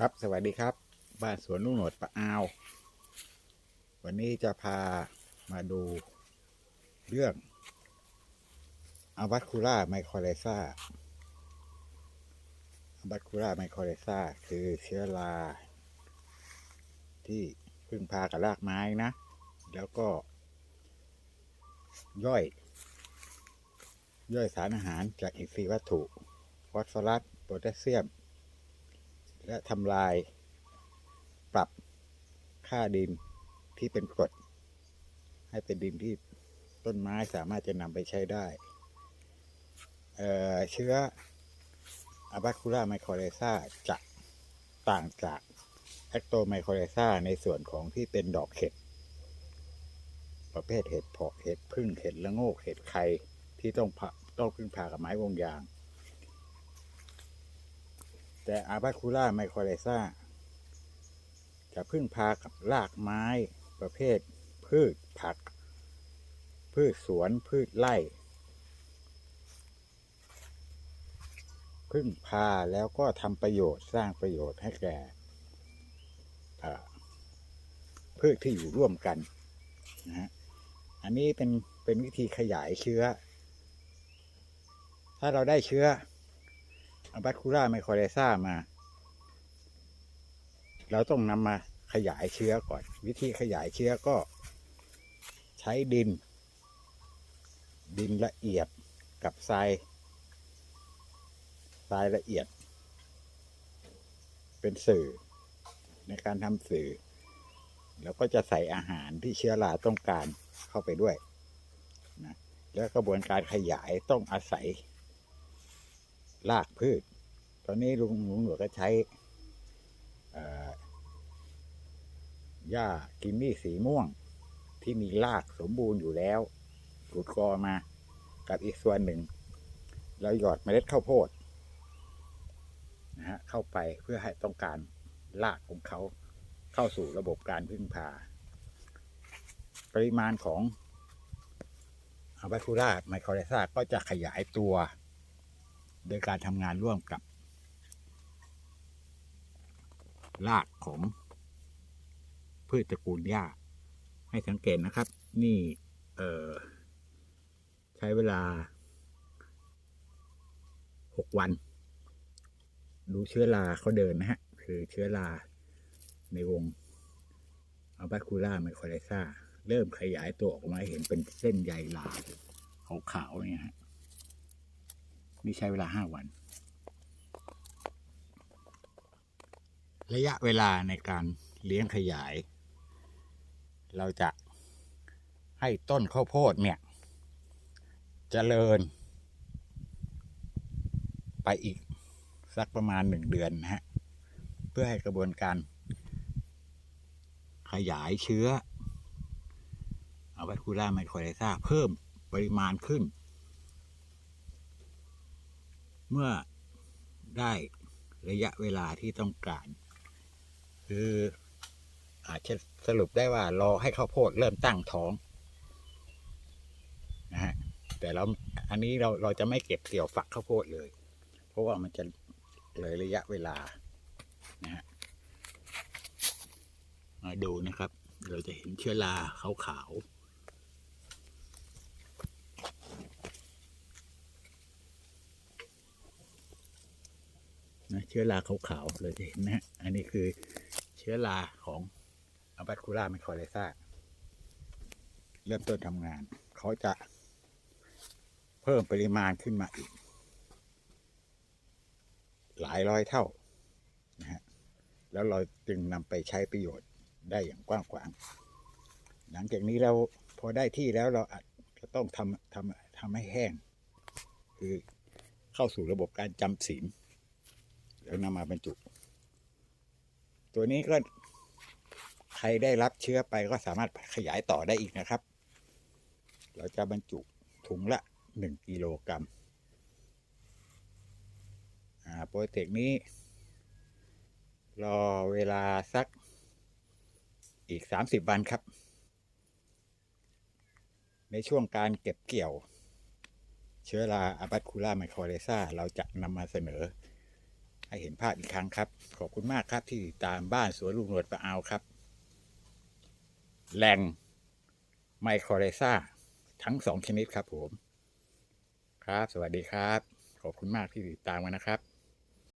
ครับ สวัสดีครับ บ้านสวนลุงโหนดปะอาว วันนี้จะพามาดูเรื่องอาวัตคูล่าไมโครไลซาอาวัตคูล่าไมโครไลซาคือเชื้อราที่พึ่งพากับรากไม้นะ แล้วก็ ย่อย ย่อยสารอาหารจากอินทรีย์วัตถุ ฟอสฟอรัส โพแทสเซียม และทำลาย ปรับค่าดินที่เป็นกรดให้เป็นดินที่ต้นไม้สามารถจะนำไปใช้ได้เเชื้ออะบาคูล่าไมโครไลซาจะต่างจากแอคโตไมโครไลซาในส่วนของที่เป็นดอกเห็ด ประเภทเห็ดเพาะเห็ดพึ่งเห็ดละโงกเห็ดไข่ที่ต้องพต้องพึ่งพากับไม้วงยาง แต่อาบาคูล่าไมโครไลซาจะพึ่งพากับรากไม้ประเภท พืชผัก พืชสวนพืชไร่ พึ่งพาแล้วก็ทำประโยชน์สร้างประโยชน์ให้แก่พืชที่อยู่ร่วมกันนะฮะอันนี้เป็นเป็นวิธีขยายเชื้อ ถ้าเราได้เชื้อ อะบัตคูล่าไมโครไลซ่ามา เราต้องนำมาขยายเชื้อก่อน วิธีขยายเชื้อก็ใช้ดิน ดินละเอียดกับทรายทรายละเอียด เป็นสื่อ ในการทำสื่อ แล้วก็จะใส่อาหารที่เชื้อราต้องการเข้าไปด้วยนะแล้วกระบวนการขยายต้องอาศัย รากพืช ตอนนี้ลุงลุงหนวดก็ใช้หญ้ากิมมี่สีม่วง ที่มีรากสมบูรณ์อยู่แล้วขุดกอมา กับอีกส่วนหนึ่ง เราหยอดเมล็ดข้าวโพดนะฮะเข้าไปเพื่อให้ต้องการรากของเขาเข้าสู่ระบบการพึ่งพา ปริมาณของอาบาคูราไมโครไลซาก็จะขยายตัว โดยการทำงานร่วมกับรากของพืชตระกูลหญ้า ให้สังเกตนะครับ นี่เออใช้เวลาหกวัน ดูเชื้อราเขาเดินนะฮะ คือเชื้อราในวงอัลบาคูล่าไมโครไลซาเริ่มขยายตัวออกมาเห็นเป็นเส้นใยลาขาวๆเนี่ยฮะ นี่ใช้เวลาห้าวัน ระยะเวลาในการเลี้ยงขยาย เราจะให้ต้นข้าวโพดเนี่ยจเจริญ ไปอีกสักประมาณหนึ่งเดือนนะฮะ เพื่อให้กระบวนการขยายเชื้อ เอาไว้คูล่าไมโครไลซาเพิ่มปริมาณขึ้น เมื่อได้ระยะเวลาที่ต้องการ คืออาจจะสรุปได้ว่ารอให้ข้าวโพดเริ่มตั้งท้องนะฮะแต่เราอันนี้เราเราจะไม่เก็บเกี่ยวฝักข้าวโพดเลย เพราะว่ามันจะเลยระยะเวลานะฮะมาดูนะครับ เราจะเห็นเชื้อราขาวๆ นะเชื้อราขาวๆ เลยจะเห็นนะอันนี้คือเชื้อราของอัลบัตคูล่าไมโครไลซาเริ่มต้นทำงาน เขาจะเพิ่มปริมาณขึ้นมาอีก หลายร้อยเท่านะฮะแล้วเราจึงนำไปใช้ประโยชน์ได้อย่างกว้างขวาง หลังจากนี้เราพอได้ที่แล้วเราอาจจะต้องทำทำทำให้แห้ง คือเข้าสู่ระบบการจำศีล แล้วนำมาบรรจุ ตัวนี้ก็ใครได้รับเชื้อไปก็สามารถขยายต่อได้อีกนะครับ เราจะบรรจุถุงละหนึ่งกิโลกรัมอ่าโปรเจกต์นี้ รอเวลาสักอีกสามสิบวันครับ ในช่วงการเก็บเกี่ยว เชื้อราอะบัตคูล่าไมโครเลซาเราจะนำมาเสนอ ให้เห็นภาพอีกครั้งครับ ขอบคุณมากครับที่ติดตามบ้านสวนลุงหนวดปะเอาครับ แหล่งไมโครเรซ่าทั้งสองชนิดครับผม ครับ สวัสดีครับ ขอบคุณมากที่ติดตามกันนะครับ